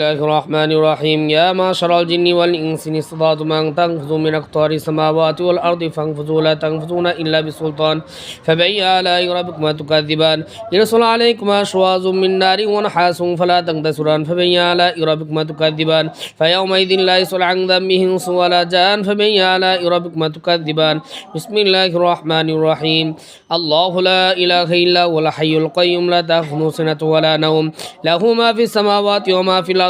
الله الرحمن الرحيم يا معشر الجن والإنس إن استطعتم أن تنفذوا من أقطار السماوات والأرض فانفذوا لا تنفذون إلا بسلطان فبأي آلاء ربكما تكذبان يرسل عليكما شواظ من نار ونحاس فلا تنتصران فبأي آلاء ربكما تكذبان فيومئذ لا يسأل عن ذنبه إنس ولا جان فبأي آلاء ربكما تكذبان بسم الله الرحمن الرحيم الله لا إله إلا هو الحي القيوم لا تأخذه سنة ولا نوم له ما في السماوات وما في الأرض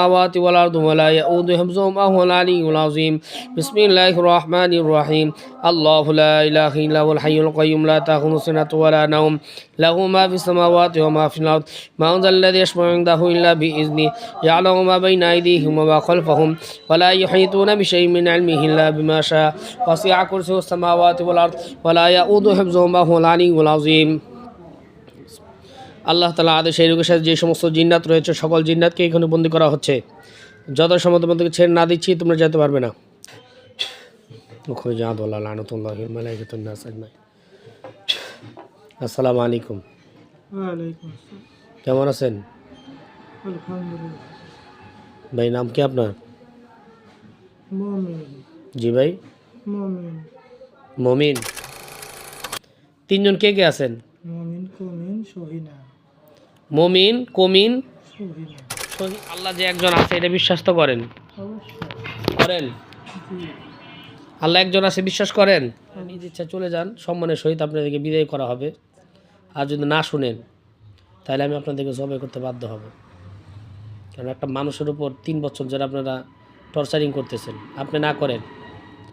والأرض ولا يؤود حفظهما هو العلي العظيم. بسم الله الرحمن الرحيم. الله لا إله إلا هو الحي القيوم. لا تأخذه سنة ولا نوم. له ما في السماوات وما في الأرض. ما ذا الذي يشفع عنده إلا بإذنه. يعلم ما بين أيديهم وما خلفهم. ولا يحيطون بشيء من علمه إلا بما شاء. وسع كرسيه السماوات والأرض. ولا يؤود حفظهما هو العلي العظيم. আল্লাহ তালা আদেশ এই রোগের সাথে যে সমস্ত জিন্নাত রয়েছে সকল জিন্নাতকে এখানে বন্দি করা হচ্ছে। যত সময় তোমাদেরকে ছেড়ে না দিচ্ছি তোমরা যেতে পারবে না। আসসালামু আলাইকুম। কেমন আছেন? ভাই নাম কি আপনার? জি ভাই। মমিন। তিনজন কে কে আছেন? মমিন কমিন সহিনা মমিন কমিন। আল্লাহ যে একজন আছে এটা বিশ্বাস তো করেন? করেন? আল্লাহ একজন আছে বিশ্বাস করেন? নিজ ইচ্ছা চলে যান সম্মানের সহিত আপনাদেরকে বিদায় করা হবে। আর যদি না শুনেন তাহলে আমি আপনাদেরকে জবাই করতে বাধ্য হব। কারণ একটা মানুষের উপর তিন বছর ধরে আপনারা টর্চারিং করতেছেন। আপনি না করেন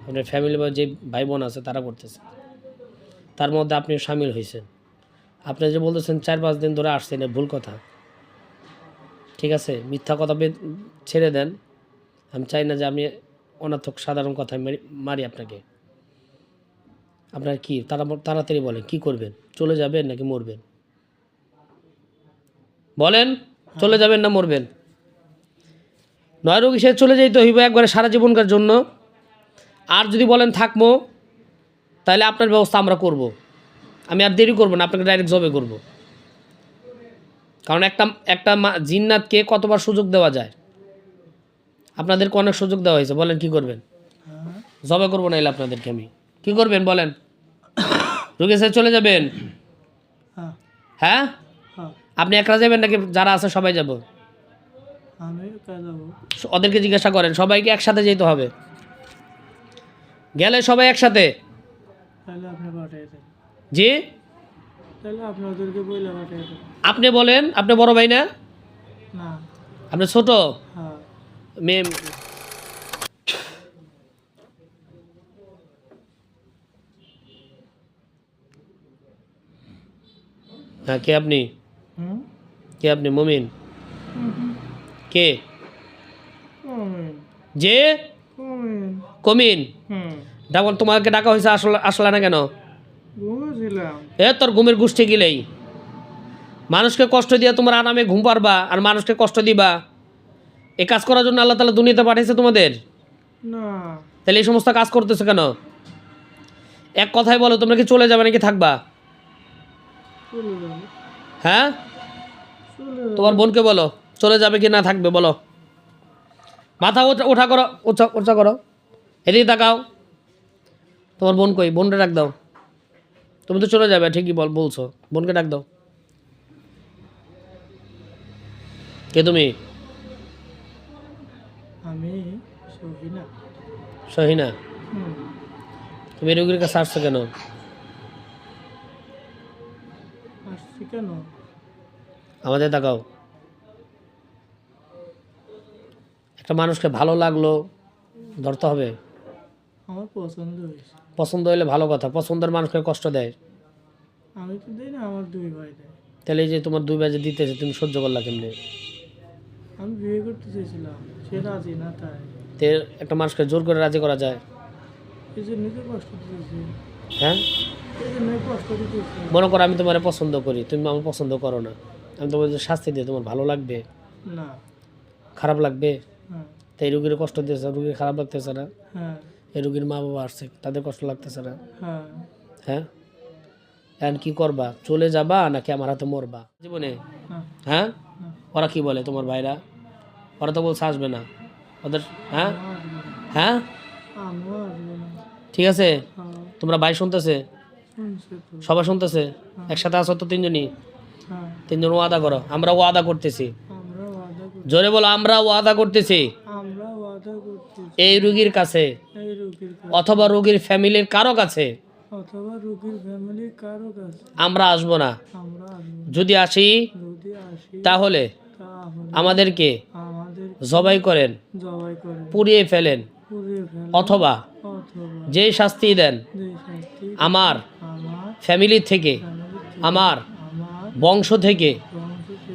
আপনার ফ্যামিলি বা যে ভাই বোন আছে তারা করতেছে। তার মধ্যে আপনি সামিল হয়েছেন। আপনি যে বলতেছেন চার পাঁচ দিন ধরে আসছেন ভুল কথা। ঠিক আছে, মিথ্যা কথা ছেড়ে দেন। আমি চাই না যে আমি অনার্থক সাধারণ কথায় মারি- আপনাকে। আপনার কি, তারা, তাড়াতাড়ি বলেন, কি করবেন? চলে যাবেন নাকি মরবেন? বলেন, চলে যাবেন না মরবেন? নয় রোগী সে চলে যাইতে হইব একবারে সারা জীবনকার জন্য। আর যদি বলেন থাকব, তাহলে আপনার ব্যবস্থা আমরা করব। আমি আর দেরি করব না আপনাকে ডাইরেক্ট জবে করব। কারণ একটা একটা জিন্নাতকে কতবার সুযোগ দেওয়া যায়? আপনাদেরকে অনেক সুযোগ দেওয়া হয়েছে বলেন কি করবেন? জবে করব না এলে আপনাদেরকে আমি। কি করবেন বলেন? রোগী স্যার চলে যাবেন? হ্যাঁ। হ্যাঁ? হ্যাঁ। আপনি একলা যাবেন নাকি? যারা আছে সবাই যাব। ওদেরকে জিজ্ঞাসা করেন সবাইকে একসাথে যেতে হবে। গেলে সবাই একসাথে তাহলে আপনি পাঠিয়ে দেন জি? আপনি বলেন আপনি বড় ভাই না? আপনি ছোট? হ্যাঁ। হ্যাঁ কে আপনি? কে আপনি? মমিন? কে? যে? কমিন? ডাকন তোমাকে ডাকা হয়েছে আসলে আসলা না কেন? এ তোর ঘুমের গোষ্ঠী গিলেই। মানুষকে কষ্ট দিয়ে তোমার আরামে ঘুম পারবা আর মানুষকে কষ্ট দিবা। এ কাজ করার জন্য আল্লাহ তালা দুনিয়াতে পাঠিয়েছে তোমাদের? না। তাহলে এই সমস্ত কাজ করতেছে কেন? এক কথায় বলো তোমরা কি চলে যাবে নাকি থাকবা? হ্যাঁ? তোমার বোনকে বলো চলে যাবে কি না থাকবে বলো। মাথা ওঠা ওঠা করো ওঠা ওঠা করো। এদিকে তাকাও। তোমার বোন কই? বোনটা ডাক দাও। তুমি তো চলে যাবে ঠিকই বল বলছো। বোনকে ডাক দাও। কে তুমি? আমি সহিনা তুমি রোগীর কাছে আসছো কেন? আসছি কেন? আমাদের তাকাও। একটা মানুষকে ভালো লাগল ধরতে হবে। আমার পছন্দ হয়েছে পছন্দ হলে ভালো কথা পছন্দের মানুষকে কষ্ট দেয়। আমি তো দিই না আমার দুই ভাই দেয়। তাহলে এই যে তোমার দুই বাজে দিতেছে তুমি সহ্য করলা কেমনি? আমি বিয়ে করতে চেয়েছিলাম সে রাজি না তাই। তে একটা মানুষকে জোর করে রাজি করা যায়? এই জন্যই তো কষ্ট দিতেছি। হ্যাঁ? এই জন্যই কষ্ট দিতেছি। মনে করো আমি তোমার পছন্দ করি তুমি আমার পছন্দ করো না। আমি তোমার যে শাস্তি দিয়ে তোমার ভালো লাগবে? না। খারাপ লাগবে? হ্যাঁ। তো রুগীর কষ্ট দিয়েছে রুগীর খারাপ লাগতেছে না? হ্যাঁ। এই রুগীর মা বাবা আসছে তাদের কষ্ট লাগতেছে না? হ্যাঁ। হ্যাঁ? এখন কি করবা? চলে যাবা নাকি আমার হাতে মরবা? জীবনে? হ্যাঁ? ওরা কি বলে তোমার ভাইরা? ওরা তো বলছে আসবে না। ওদের হ্যাঁ? হ্যাঁ? ঠিক আছে? তোমরা ভাই শুনতেছে? সবাই শুনতেছে? একসাথে আসো তো তিনজনই? তিনজন ওয়াদা করো। আমরা ওয়াদা করতেছি। জোরে বলো আমরা ওয়াদা করতেছি। এই রোগীর কাছে অথবা রুগীর ফ্যামিলির কারও কাছে অথবা রোগীর ফ্যামিলির কারও কাছে আমরা আসব না। যদি আসি তাহলে আমাদেরকে জবাই করেন পুড়িয়ে ফেলেন অথবা যে শাস্তি দেন আমার ফ্যামিলি থেকে আমার বংশ থেকে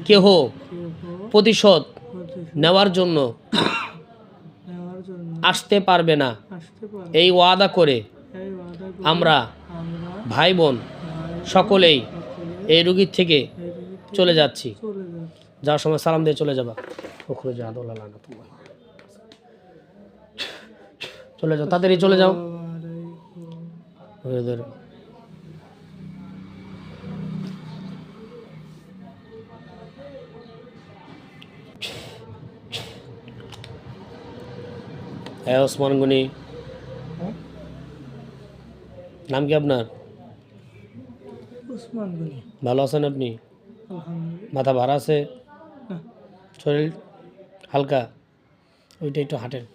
কেহ প্রতিশোধ নেওয়ার জন্য আসতে পারবে না। এই ওয়াদা করে আমরা ভাই বোন সকলেই এই রুগীর থেকে চলে যাচ্ছি। যার যাওয়ার সময় সালাম দিয়ে চলে যাবা। ওখানে যা দোলা চলে যাও তাদেরই চলে যাও। হ্যাঁ ওসমান গনি? নাম কি আপনার? গনি। ভালো আছেন আপনি? মাথা ভাড়া আছে? শরীর হালকা? ওইটা একটু হাঁটেন।